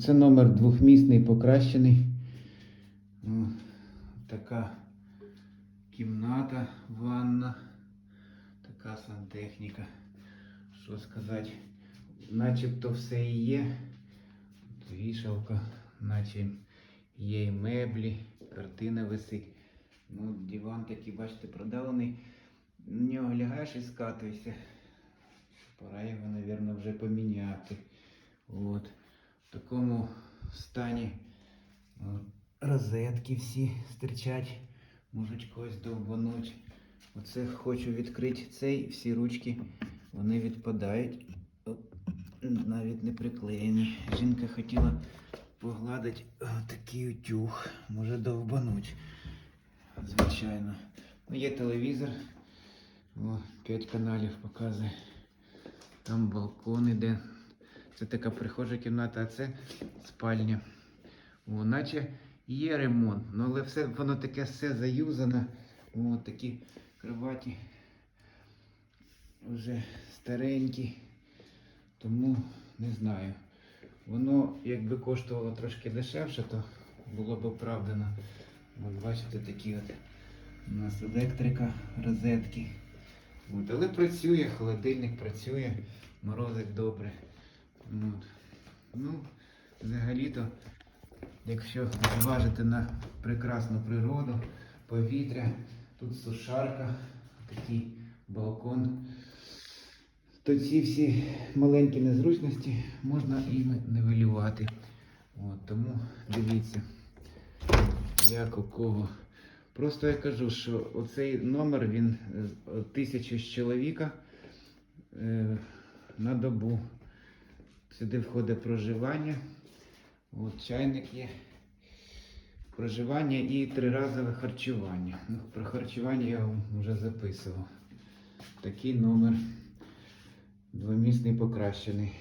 Це номер двохмісний покращений. Така кімната, ванна, така сантехніка. Що сказати, начебто все і є. Вішалка, наче є і меблі, картина висить. Ну, диван такий, бачите, продавлений. На нього лягаєш і скатуєшся. Пора його, мабуть, вже поміняти. От. Такому стані розетки всі стирчать, можуть когось довбануть. Оце хочу відкрити цей, всі ручки, вони відпадають. Навіть не приклеєні. Жінка хотіла погладити такий утюг, може довбануть. Звичайно. Ну, є телевізор. О, 5 каналів показує. Там балкон іде. Це така прихожа кімната, а це спальня. О, наче є ремонт, ну але все, воно таке все заюзане. О, такі кроваті вже старенькі. Тому не знаю. Воно якби коштувало трошки дешевше, то було б оправдано. От бачите, такі от у нас електрика, розетки. От, але працює, холодильник працює, морозить добре. От. Ну, взагалі-то, якщо зважити на прекрасну природу, повітря, тут сушарка, такий балкон, то ці всі маленькі незручності можна і нивелювати. От, тому дивіться, як у кого. Просто я кажу, що оцей номер він е, тисячу з чоловіка е, на добу. Сюди входить проживання. От чайник є. Проживання і триразове харчування. Ну, про харчування я вам вже записував. Такий номер двомісний покращений.